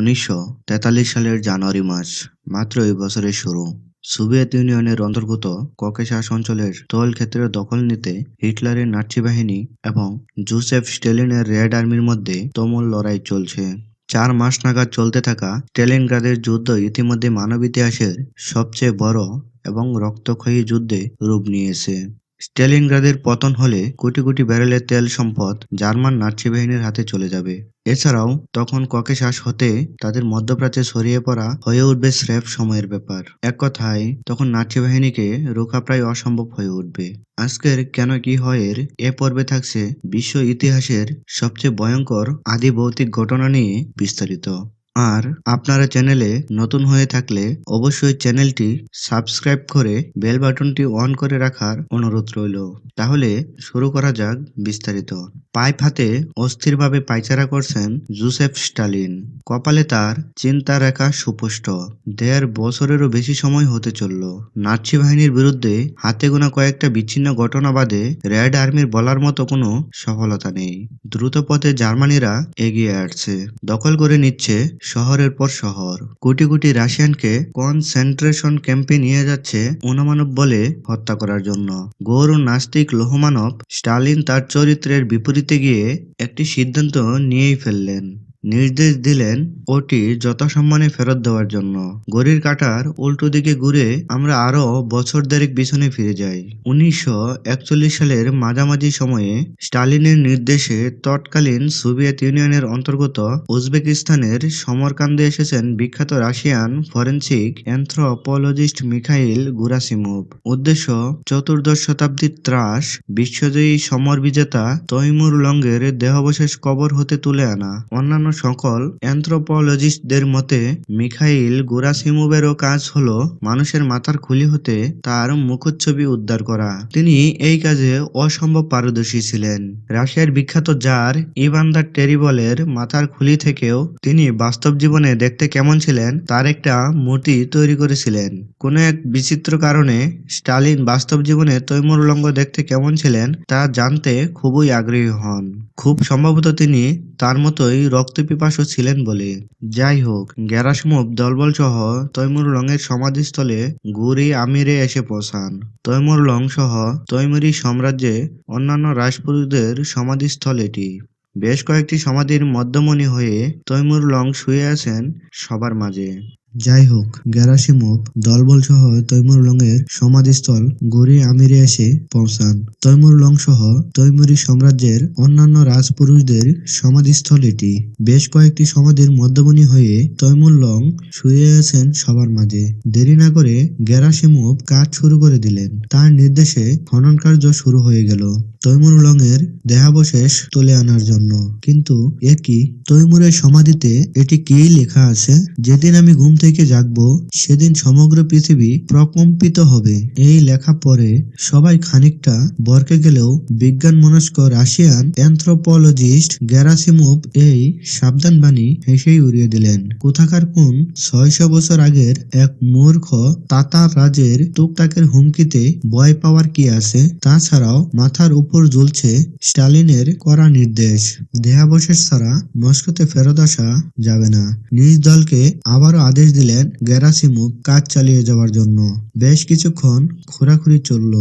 উনিশশো তেতাল্লিশ সালের জানুয়ারি মাস, মাত্র এই বছরের শুরু। সোভিয়েত ইউনিয়নের অন্তর্গত ককেশাস অঞ্চলের তৈল ক্ষেত্রের দখল নিতে হিটলারের নাৎসি বাহিনী এবং জোসেফ স্টেলিনের রেড আর্মির মধ্যে তুমুল লড়াই চলছে। চার মাস নাগাদ চলতে থাকা স্টেলিনগ্রাদের যুদ্ধ ইতিমধ্যে মানব ইতিহাসের সবচেয়ে বড় এবং রক্তক্ষয়ী যুদ্ধে রূপ নিয়েছে। স্টেলিনগ্রাদের পতন হলে কোটি কোটি ব্যারেলের তেল সম্পদ জার্মান নাৎসি বাহিনীর হাতে চলে যাবে। এছাড়াও, তখন ককেশাস হতে তাদের মধ্যপ্রাচ্যে ছড়িয়ে পড়া হয়ে উঠবে স্রেফ সময়ের ব্যাপার। এক কথায়, তখন নাৎসি বাহিনীকে রোখা প্রায় অসম্ভব হয়ে উঠবে। আজকের কেন কি হয় এর এ পর্বে থাকছে বিশ্ব ইতিহাসের সবচেয়ে ভয়ঙ্কর আদি ভৌতিক ঘটনা নিয়ে বিস্তারিত। আর আপনারা চ্যানেলে নতুন হয়ে থাকলে অবশ্যই চ্যানেলটি সাবস্ক্রাইব করে বেল বাটনটি অন করে রাখার অনুরোধ রইল। তাহলে শুরু করা যাক বিস্তারিত। পাইপ হাতে অস্থিরভাবে পায়চারা করছেন জোসেফ স্টালিন। কপালে তার চিন্তা রেখা সুস্পষ্ট। দেড় বছরেরও বেশি সময় হতে চলল। নাৎসি বাহিনীর বিরুদ্ধে হাতে গোনা কয়েকটা বিচ্ছিন্ন ঘটনা বাদে রেড আর্মির বলার মতো কোনো সফলতা নেই। দ্রুত পথে জার্মানিরা এগিয়ে আসছে। দখল করে নিচ্ছে শহরের পর শহর। কোটি কোটি রাশিয়ানকে কনসেন্ট্রেশন ক্যাম্পে নিয়ে যাচ্ছে অনমানব বলে হত্যা করার জন্য। গৌর নাস্তিক লোহমানব স্টালিন তার চরিত্রের বিপরীতে গিয়ে একটি সিদ্ধান্ত নিয়েই ফেললেন। নির্দেশ দিলেন ওটি যথাসম্মানে ফেরত দেওয়ার জন্য। ঘড়ির কাঁটার উল্টো দিকে ঘুরে আমরা আরও বছর দেড়েক পিছনে ফিরে যাই। উনিশশো একচল্লিশ সালের মাঝামাঝি সময়ে স্টালিনের নির্দেশে তৎকালীন সোভিয়েত ইউনিয়নের অন্তর্গত উজবেকিস্তানের সমরকান্দে এসেছেন বিখ্যাত Russian forensic anthropologist Mikhail Gerasimov. উদ্দেশ্য, চতুর্দশ শতাব্দীর ত্রাস, বিশ্বজয়ী সমর বিজেতা তৈমুর লঙ্গের দেহাবশেষ কবর হতে তুলে আনা। অন্যান্য সকল অ্যানথ্রোপোলজিস্টদের মতে, মিখাইল গুরাসিমোভেরও কাজ হল মানুষের মাথার খুলি হতে তার মুখচ্ছবি উদ্ধার করা। তিনি এই কাজে অসম্ভব পারদর্শী ছিলেন। রাশিয়ার বিখ্যাত জার ইভান দ্য টেরিবলের মাথার খুলি থেকেও তিনি বাস্তব জীবনে দেখতে কেমন ছিলেন, তার একটা মূর্তি তৈরি করেছিলেন। কোনো এক বিচিত্র কারণে স্টালিন বাস্তব জীবনে তৈমুর লঙ্গ দেখতে কেমন ছিলেন, তা জানতে খুবই আগ্রহী হন। খুব সম্ভবত তিনি তার মতোই রক্তপিপাসু ছিলেন বলে। যাই হোক গ্যারাসমুভ দলবল সহ তৈমুর লংয়ের সমাধিস্থলে গুরি আমিরে এসে পৌঁছান। তৈমুর লং সহ তৈমুরি সাম্রাজ্যে অন্যান্য রাজপুরুষদের সমাধিস্থল এটি। বেশ কয়েকটি সমাধির মধ্যমণি হয়ে তৈমুর লং শুয়ে আছেন সবার মাঝে। যাই হোক গেরাসিমোভ দলবল সহ তৈমুর লংয়ের সমাধিস্থল গড়ি আমিরে এসে পৌঁছান। তৈমুর লং সহ তৈমুরি সাম্রাজ্যের অন্যান্য রাজপুরুষদের সমাধিস্থল এটি। বেশ কয়েকটি সমাধির মধ্যমণি হয়ে তৈমুর লং শুয়ে আছেন সবার মাঝে। দেরি না করে গেরাসিমোভ কাজ শুরু করে দিলেন। তার নির্দেশে খনন কার্য শুরু হয়ে গেল। তৈমুর লং এর দেহাবশেষ তুলে আনার জন্য। কিন্তু এ কি? তৈমুরের সমাধিতে এটি কি লেখা আছে? যেদিন আমি ঘুম থেকে জাগবো, সেদিন সমগ্র পৃথিবী প্রকম্পিত হবে। এই লেখা পরে সবাই খানিকটা বরকে গেলেও বিজ্ঞান মনস্ক রাশিয়ান অ্যানথ্রোপোলজিস্ট গ্যারাসিমোভ এই সাবধান বাণী হেসেই উড়িয়ে দিলেন। কোথাকার কোন ছয়শো বছর আগের এক মূর্খ তাতার রাজের টুকটাকের হুমকিতে ভয় পাওয়ার কি আছে তাছাড়াও মাথার উপর ঝুলছে স্টালিনের করা নির্দেশ। দেহাবশেষ ছাড়া মস্কোতে ফেরত আসা যাবে না। নিজ দলকে আবারও আদেশ দিলেন গেরাসিমুভ কাজ চালিয়ে যাওয়ার জন্য। বেশ কিছুক্ষণ খোরাখুরি চলল।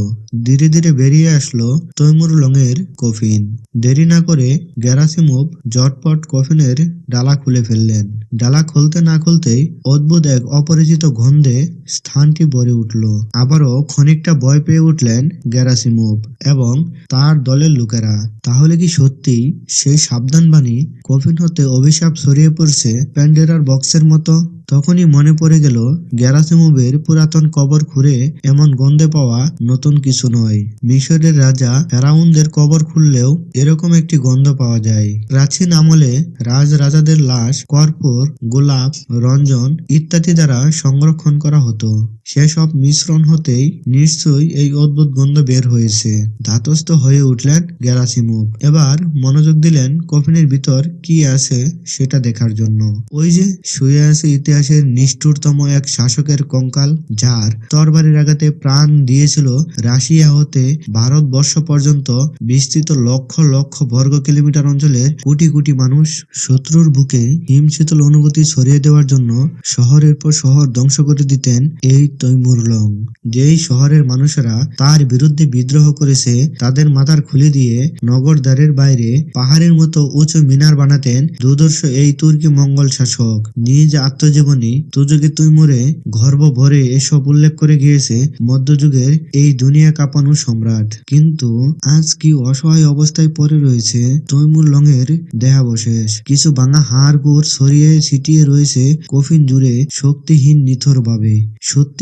ধীরে ধীরে বেরিয়ে আসলো তৈমুর লংয়ের কফিন। দেরি না করে গেরাসিমুভ জটপট কফিনের ডালা খুলে ফেললেন। ডালা খুলতে না খুলতেই অদ্ভুত এক অপরিচিত গন্ধে স্থানটি ভরে উঠল। আবারও খানিকটা ভয় পেয়ে উঠলেন গেরাসিমুভ এবং তার দলের লোকেরা। তাহলে কি সত্যি সেই সাবধান বাণী কফিন হতে অভিশাপ ছড়িয়ে পড়ছে প্যান্ডেরার বক্সের মতো? তখনই মনে পড়ে গেল, গ্যারাসিমোভের পুরাতন কবর খুঁড়ে এমন গন্ধে পাওয়া নতুন কিছু নয়। মিশরের রাজা ফেরাউনদের কবর খুললেও এরকম একটি গন্ধ পাওয়া যায়। প্রাচীন আমলে রাজ রাজাদের লাশ, কর্পূর, গোলাপ, রঞ্জন ইত্যাদি দ্বারা সংরক্ষণ করা হতো। সেসব মিশ্রণ হতেই নিশ্চয়ই এই অদ্ভুত গন্ধ বের হয়েছে। ধাতস্থ হয়ে উঠলেন গ্যারাসিমুভ। এবার মনোযোগ দিলেন কফিনের ভিতর কি আছে সেটা দেখার জন্য। ওই যে শুয়ে আছে ইতিহাসের নিষ্ঠুরতম এক শাসকের কঙ্কাল, যার তরবারির আঘাতে প্রাণ দিয়েছিল রাশিয়া হতে ভারতবর্ষ পর্যন্ত বিস্তৃত লক্ষ লক্ষ বর্গ কিলোমিটার অঞ্চলের কোটি কোটি মানুষ শত্রুর বুকে হিমশীতল অনুভূতি ছড়িয়ে দেওয়ার জন্য শহরের পর শহর ধ্বংস করে দিতেন এই তৈমুরলং যেই শহরের মানুষেরা তার বিরুদ্ধে বিদ্রোহ করেছে, তাদের মাথার খুলে দিয়ে নগরদ্বারের বাইরে পাহাড়ের মতো উঁচু মিনার বানাতেন দুর্দর্শ এই তুর্কি মঙ্গল শাসক। নিজ আত্মজীবনী, তুজুকি তৈমুরে গর্ব ভরে এসব উল্লেখ করে গিয়েছে মধ্যযুগের এই দুনিয়া কাঁপানো সম্রাট। কিন্তু আজ কি অসহায় অবস্থায় পড়ে রয়েছে তৈমুর লংয়ের দেহাবশেষ। কিছু ভাঙা হাড় গুড় ছড়িয়ে ছিটিয়ে রয়েছে কফিন জুড়ে শক্তিহীন নিথর ভাবে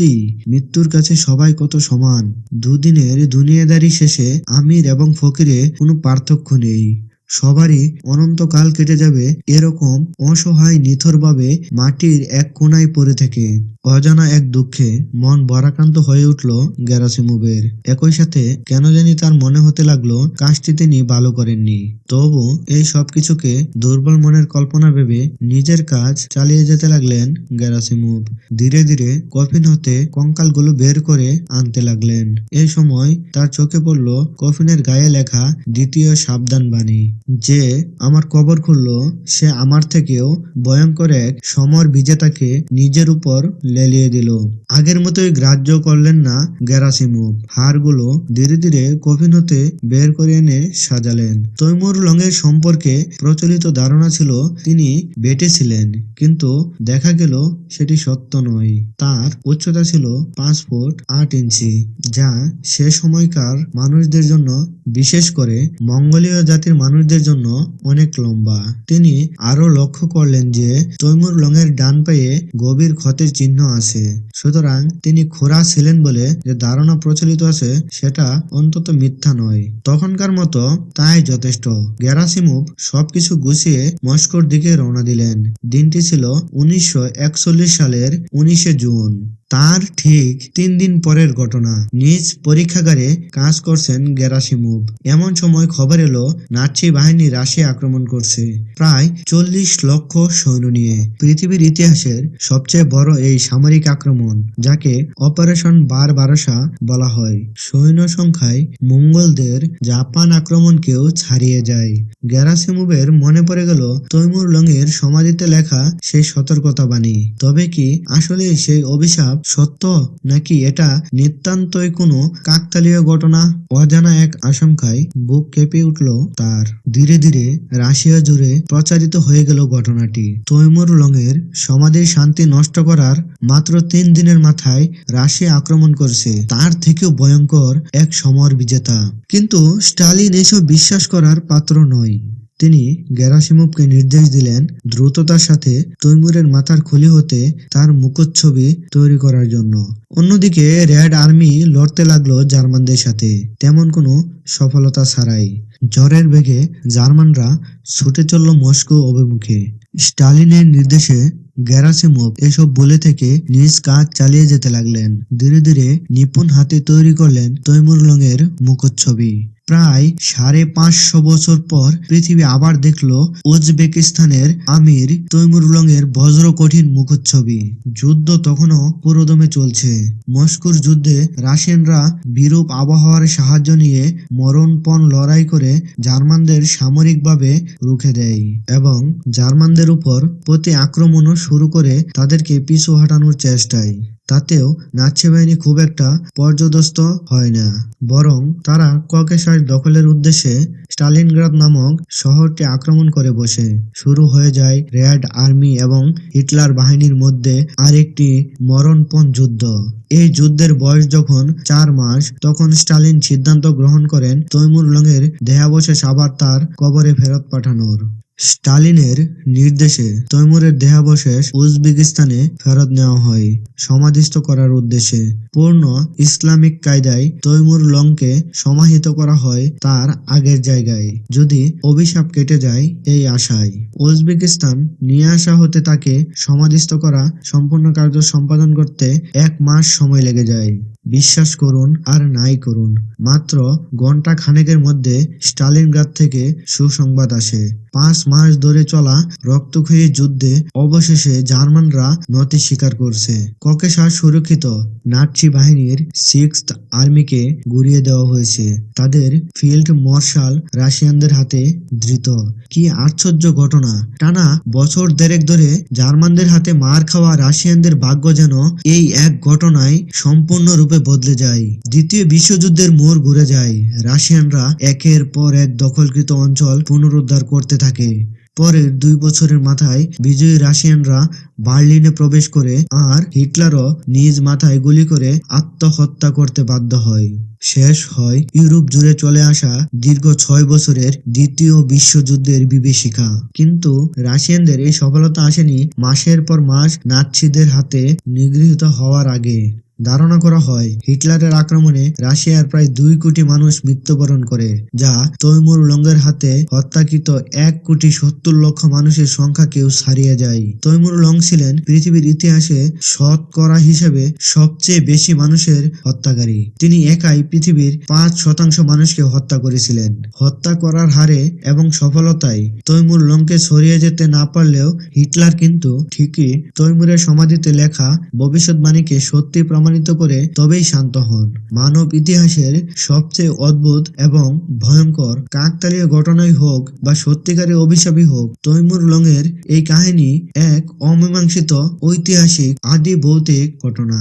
সত্যি মৃত্যুর কাছে সবাই কত সমান? দুদিনের দুনিয়াদারি শেষে আমির এবং ফকিরে কোনো পার্থক্য নেই। সবারই অনন্তকাল কেটে যাবে এরকম অসহায় নিথরভাবে মাটির এক কোনায় পড়ে থেকে। অজানা এক দুঃখে মন বরাক্রান্ত হয়ে উঠল গ্যারাসিমুভের। একই সাথে কেন জানি তার মনে হতে লাগল কাজটি তিনি ভালো করেননি। তবু এই সবকিছুকে দুর্বল মনের কল্পনা ভেবে নিজের কাজ চালিয়ে যেতে লাগলেন গ্যারাসিমুভ। ধীরে ধীরে কফিন হতে কঙ্কালগুলো বের করে আনতে লাগলেন। এই সময় তার চোখে পড়ল কফিনের গায়ে লেখা দ্বিতীয় সাবধান বাণী যে আমার কবর খুলল, সে আমার থেকেও ভয়ঙ্কর এক সমর বিজেতাকে নিজের উপর লেলিয়ে দিল। আগের মতোই গ্রাহ্য করলেন না গ্যারাসিমুভ হাড়গুলো ধীরে ধীরে কফিন হতে বের করে এনে সাজালেন। তৈমুর লংয়ের সম্পর্কে প্রচলিত ধারণা ছিল, তিনি বেটে ছিলেন, কিন্তু দেখা গেল সেটি সত্য নয়। তার উচ্চতা ছিল পাঁচ ফুট আট ইঞ্চি, যা সে সময়কার মানুষদের জন্য বিশেষ করে মঙ্গোলীয় জাতির মানুষদের জন্য অনেক লম্বা। তিনি আরও লক্ষ্য করলেন যে তৈমুর লংয়ের ডান পায়ে গভীর ক্ষতের চিহ্ন আছে। সুতরাং তিনি খোরা ছিলেন বলে যে ধারণা প্রচলিত আছে, সেটা অন্তত মিথ্যা নয়। তখনকার মতো তাই যথেষ্ট। গ্যারাসিমুভ সবকিছু গুছিয়ে মস্কোর দিকে রওনা দিলেন। দিনটি ছিল উনিশশো একচল্লিশ সালের উনিশে জুন। তার ঠিক তিন দিন পরের ঘটনা। নিজ পরীক্ষাগারে কাজ করছেন গেরাসিমুভ। এমন সময় খবর এলো, নাৎসি বাহিনী রাশিয়া আক্রমণ করছে। প্রায় চল্লিশ লক্ষ সৈন্য নিয়ে। পৃথিবীর ইতিহাসের সবচেয়ে বড় এই সামরিক আক্রমণ, যাকে অপারেশন বার বারসা বলা হয়। সৈন্য সংখ্যায় মঙ্গলদের জাপান আক্রমণকেও ছাড়িয়ে যায়। গ্যারাসিমুভের মনে পড়ে গেল তৈমুর লংয়ের সমাধিতে লেখা সেই সতর্কতা বাণী। তবে কি আসলে সেই অভিশাপ সত্য নাকি এটা নিতান্তই কোনো কাকতালীয় ঘটনা? অজানা এক আশঙ্কায় বুক কেঁপে উঠল তার। ধীরে ধীরে রাশিয়া জুড়ে প্রচারিত হয়ে গেল ঘটনাটি। তৈমুর লংয়ের সমাধির শান্তি নষ্ট করার মাত্র তিন দিনের মাথায় রাশিয়া আক্রমণ করছে। তার থেকেও ভয়ঙ্কর এক সমর বিজেতা। কিন্তু স্টালিন এসব বিশ্বাস করার পাত্র নয়। তিনি গেরাসিমোভকে নির্দেশ দিলেন দ্রুততার সাথে তৈমুরের মাথার খুলি হতে তার মুখচ্ছবি তৈরি করার জন্য। অন্যদিকে রেড আর্মি লড়তে লাগল জার্মানদের সাথে। তেমন কোনো সফলতা ছাড়াই। ঝড়ের বেগে জার্মানরা ছুটে চলল মস্কো অভিমুখে। স্টালিনের নির্দেশে গ্যারাসিমোভ এসব বলে থেকে নিজ কাজ চালিয়ে যেতে লাগলেন। ধীরে ধীরে নিপুণ হাতে তৈরি করলেন তৈমুর লংয়ের মুখচ্ছবি। প্রায় সাড়ে পাঁচশো বছর পর পৃথিবী আবার দেখল উজবেকিস্তানের আমির তৈমুরলং এর বজ্র কঠিন মুখচ্ছবি। যুদ্ধ তখনও পুরোদমে চলছে। মস্কোর যুদ্ধে রাশিয়ানরা বিরূপ আবহাওয়ার সাহায্য নিয়ে মরণপণ লড়াই করে জার্মানদের সামরিকভাবে রুখে দেয় এবং জার্মানদের উপর প্রতি আক্রমণও শুরু করে তাদেরকে পিছু হাঁটানোর চেষ্টায়। তাতেও নাৎসি বাহিনী খুব একটা পর্যদস্ত হয় না। বরং তারা ককেশাস দখলের উদ্দেশ্যে স্টালিনগ্রাদ নামক শহরটি আক্রমণ করে বসে। শুরু হয়ে যায় রেড আর্মি এবং হিটলার বাহিনীর মধ্যে আরেকটি মরণপণ যুদ্ধ। এই যুদ্ধের বয়স যখন চার মাস, তখন স্টালিন সিদ্ধান্ত গ্রহণ করেন তৈমুর লংয়ের দেহাবশেষ আবার তার কবরে ফেরত পাঠানোর। স্টালিনের নির্দেশে তৈমুরের দেহাবশেষ উজবেকিস্তানে ফেরত নেওয়া হয়। সমাধিস্থ করার উদ্দেশ্যে পূর্ণ ইসলামিক কায়দায় তৈমুর লংকে সমাহিত করা হয় তার আগের জায়গায়, যদি অভিশাপ কেটে যায় এই আশায়। উজবেকিস্তান নিয়ে আসা হতে তাকে সমাধিস্থ করা সম্পূর্ণ কার্য সম্পাদন করতে এক মাস সময় লেগে যায়। বিশ্বাস করুন আর নাই করুন, মাত্র ঘণ্টা খানেকের মধ্যে স্টালিনগ্রাদ থেকে সুসংবাদ আসে। পাঁচ মাস ধরে চলা রক্তক্ষয়ী যুদ্ধে অবশেষে জার্মানরা নতি স্বীকার করছে। ককেশা সুরক্ষিত নাটসি বাহিনীর সিক্স আর্মিকে গুড়িয়ে দেওয়া হয়েছে। তাদের ফিল্ড মার্শাল রাশিয়ানদের হাতে ধৃত। কি আশ্চর্য ঘটনা! টানা বছর দেড়েক ধরে জার্মানদের হাতে মার খাওয়া রাশিয়ানদের ভাগ্য যেন এই এক ঘটনায় সম্পূর্ণরূপে বদলে যায়। দ্বিতীয় বিশ্বযুদ্ধের মোড় ঘুরে যায়। রাশিয়ানরা একের পর এক দখলকৃত অঞ্চল পুনরুদ্ধার করতে থাকে। পরের দুই বছরের মাথায় বিজয়ী রাশিয়ানরা বার্লিনে প্রবেশ করে আর হিটলারও নিজ মাথায় গুলি করে আত্মহত্যা করতে বাধ্য হয়। শেষ হয় ইউরোপ জুড়ে চলে আসা দীর্ঘ ছয় বছরের দ্বিতীয় বিশ্বযুদ্ধের বিভীষিকা। কিন্তু রাশিয়ানদের এই সফলতা আসেনি মাসের পর মাস নাৎসিদের হাতে নিগৃহীত হওয়ার আগে। ধারণা করা হয়, হিটলারের আক্রমণে রাশিয়ার প্রায় দুই কোটি মানুষ মৃত্যুবরণ করে, যা তৈমুর লঙ্গের হাতে হত্যাকৃত এক কোটি সত্তর লক্ষ মানুষের সংখ্যাকেও ছাড়িয়ে যায়। তৈমুর লং ছিলেন পৃথিবীর ইতিহাসে শতকরা হিসেবে সবচেয়ে বেশি মানুষের হত্যাকারী। তিনি একাই পৃথিবীর পাঁচ শতাংশ মানুষকে হত্যা করেছিলেন। হত্যা করার হারে এবং সফলতায় তৈমুর লংকে ছড়িয়ে যেতে না পারলেও হিটলার কিন্তু ঠিকই তৈমুরের সমাধিতে লেখা ভবিষ্যৎবাণীকে সত্যি প্রমাণিত করে তবেই শান্ত হন। মানব ইতিহাসের সবচেয়ে অদ্ভুত এবং ভয়ঙ্কর কাকতালীয় ঘটনাই হোক বা সত্যিকারের অভিশাপই হোক, তৈমুর লংয়ের এই কাহিনী এক অমীমাংসিত ঐতিহাসিক আদি ভৌতিক ঘটনা।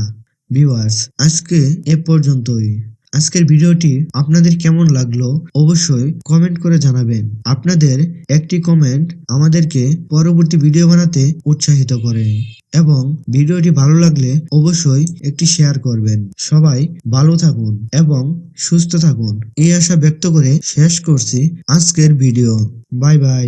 ভিউয়ার্স, আজকে এ পর্যন্তই। আজকের ভিডিওটি আপনাদের কেমন লাগল অবশ্যই কমেন্ট করে জানাবেন। আপনাদের একটি কমেন্ট আমাদেরকে পরবর্তী ভিডিও বানাতে উৎসাহিত করে এবং ভিডিওটি ভালো লাগলে অবশ্যই একটি শেয়ার করবেন। সবাই ভালো থাকুন এবং সুস্থ থাকুন। এই আশা ব্যক্ত করে শেষ করছি আজকের ভিডিও। Bye bye